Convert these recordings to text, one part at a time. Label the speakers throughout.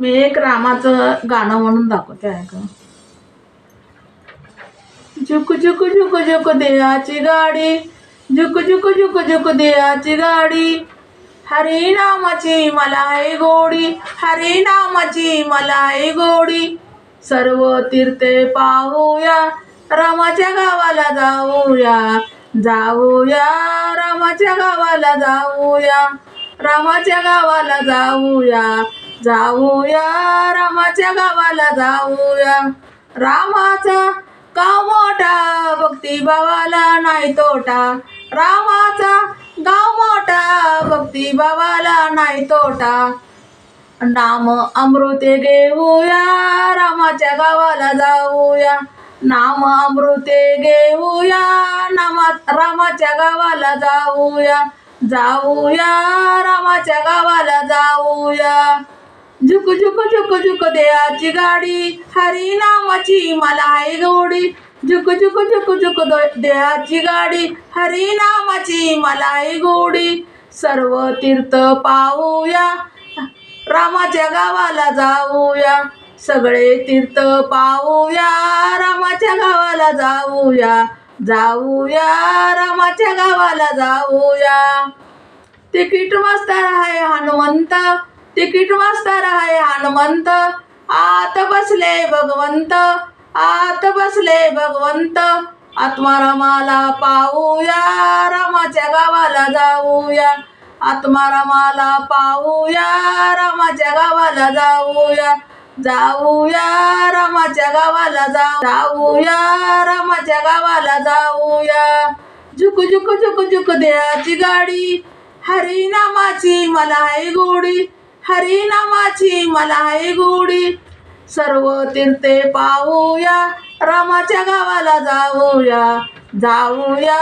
Speaker 1: मी एक रामाचं गाणं म्हणून दाखवते ऐका. झुक झुक झुक झुक देयाची गाडी. झुक झुक झुक झुक देयाची गाडी. हरी नामाची मला गोडी. हरी नामाची मला गोडी. सर्व तीर्थे पाहूया रामाच्या गावाला जाऊया. जाऊया रामाच्या गावाला जाऊया. रामाच्या गावाला जाऊया. जाऊया रामाच्या गावाला जाऊया. रामाचा गाव मोठा भक्ती भावाला नाही तोटा? रामाचा गाव मोठा भक्ती भावाला नाही तोटा? नाम अमृते घेऊया रामाच्या गावाला जाऊया. नाम अमृते घेऊया नामा रामाच्या गावाला जाऊया. जाऊया रामाच्या गावाला जाऊया. झुक झुक झुक झुक देयाची गाडी. हरी नामाची मला आहे गोडी. झुक झुक झुक झुक देयाची गाडी. हरी नामाची मला आहे गोडी. सर्व तीर्थ पाहूया. रामाच्या गावाला जाऊया. सगळे तीर्थ पाहूया. रामाच्या गावाला जाऊया. जाऊया. रामाच्या गावाला जाऊया. तिकीट मास्तर आहे हनुमंत. तिकीट मास्तर आहे हनुमंत. आत बसले भगवंत आत बसले भगवंत. आत्मारामाला पाहूया रामाच्या गावाला जाऊया. आत्मारामाला पाहूया रामाच्या गावाला जाऊया. जाऊया रामाच्या गावाला जाऊ जाऊया रामाच्या गावाला जाऊया. झुक झुक झुक झुक देहाची गाडी हरिनामाची मला आहे गोडी. हरिनामाची मलाई गुढी सर्व तीर्थे पाहूया रामाच्या गावाला जाऊया. जाऊया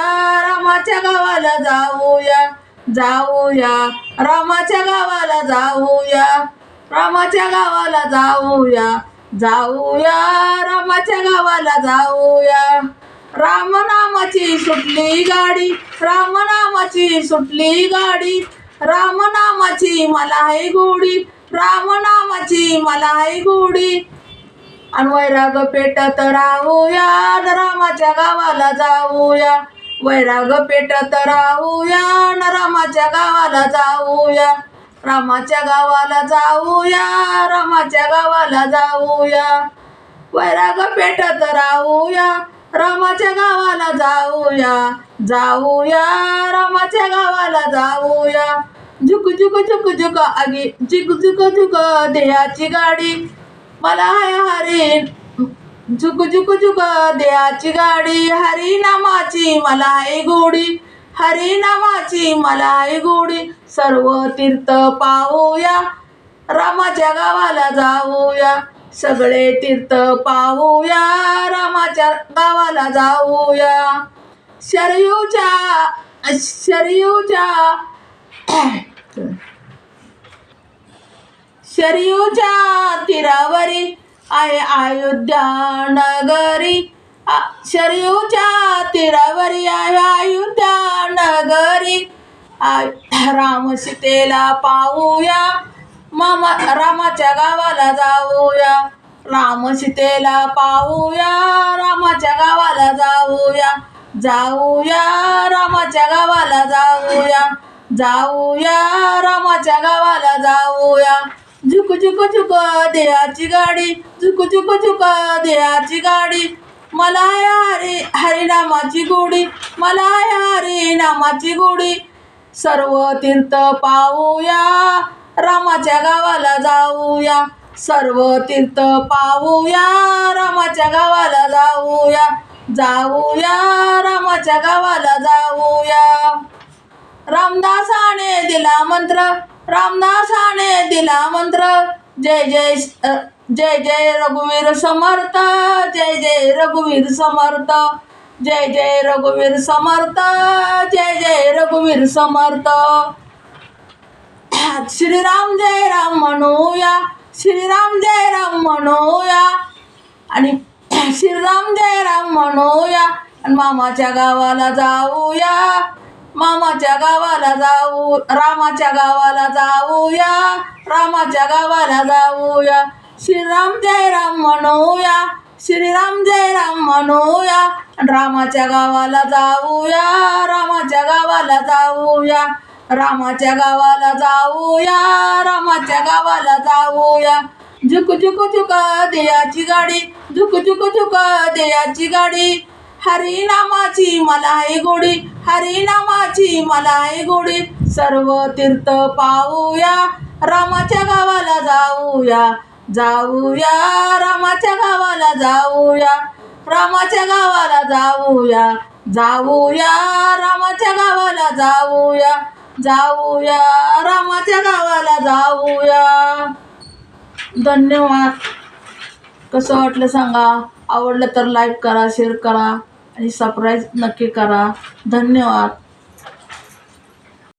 Speaker 1: रामाच्या गावाला जाऊया. जाऊया रामाच्या गावाला जाऊया. रामाच्या गावाला जाऊया. जाऊया रामाच्या गावाला जाऊया. रामनामाची सुटली गाडी रामनामाची सुटली गाडी. रामनामाची मला आहे गोडी. रामनामाची मला आहे गोडी. आणि वैराग पेटत राहूया न रामाच्या गावाला जाऊया. वैराग पेटत राहूया न रामाच्या गावाला जाऊया. रामाच्या गावाला जाऊया रामाच्या गावाला जाऊया. वैराग पेटत राहूया रामाच्या गावाला जाऊया. जाऊया रामाच्या गावाला जाऊया. झुक झुक झुक झुक आगी. झुक झुक झुक देहाची गाडी. मला हाय हरी. झुक झुक झुक देहाची गाडी. हरी नामाची मला आहे गोडी. हरी नामाची मला आहे गोडी. सर्व तीर्थ पाहूया. रामाच्या गावाला जाऊया. सगळे तीर्थ पाहूया. रामाच्या गावाला जाऊया. शरयूच्या शरयूच्या शरयूच्या तीरावरी आहे अयोध्या नगरी. शरयूच्या तीरावरी आहे अयोध्या नगरी. राम सीतेला पाहूया. मामा रामाच्या गावाला जाऊया. राम सीतेला पाहूया. रामाच्या गावाला जाऊया. जाऊया रामाच्या गावाला जाऊया. जाऊया रामाच्या गावाला जाऊया. झुक झुक झुक देहाची गाडी. झुक झुक झुक देहाची गाडी. मला आहे हरी हरिनामाची गोडी मला हरिनामाची गोडी सर्व तीर्थ पाहूया. रामाच्या गावाला जाऊया. सर्व तीर्थ पाहूया. रामाच्या गावाला जाऊया. जाऊया रामाच्या गावाला जाऊया. रामदासाने दिला मंत्र रामदासाने दिला मंत्र. जय जय जय जय रघुवीर समर्थ जय जय रघुवीर समर्थ. जय जय रघुवीर समर्थ जय जय रघुवीर समर्थ. श्रीराम जय राम म्हणूया श्रीराम जय राम म्हणूया. आणि श्रीराम जय राम म्हणूया. आणि मामाच्या गावाला जाऊया. मामाच्या गावाला जाऊ रामाच्या गावाला जाऊया. रामाच्या गावाला जाऊया. श्रीराम जय राम म्हणूया. श्रीराम जय राम म्हणूया रामाच्या गावाला जाऊया रामाच्या गावाला जाऊया. रामाच्या गावाला जाऊया रामाच्या गावाला जाऊया. झुक झुक झुक देयाची गाडी झुक झुक झुक देयाची गाडी. हरिनामाची मला आहे गोडी हरिनामाची मला आहे गोडी. सर्व तीर्थ पाहूया रामाच्या गावाला जाऊया. जाऊया रामाच्या गावाला जाऊया. रामाच्या गावाला जाऊया. जाऊया रामाच्या गावाला जाऊया. जाऊया रामाच्या गावाला जाऊया. धन्यवाद. कसं वाटलं सांगा? आवडलं तर लाईक करा शेअर करा आणि सबस्क्राईब नक्की करा. धन्यवाद.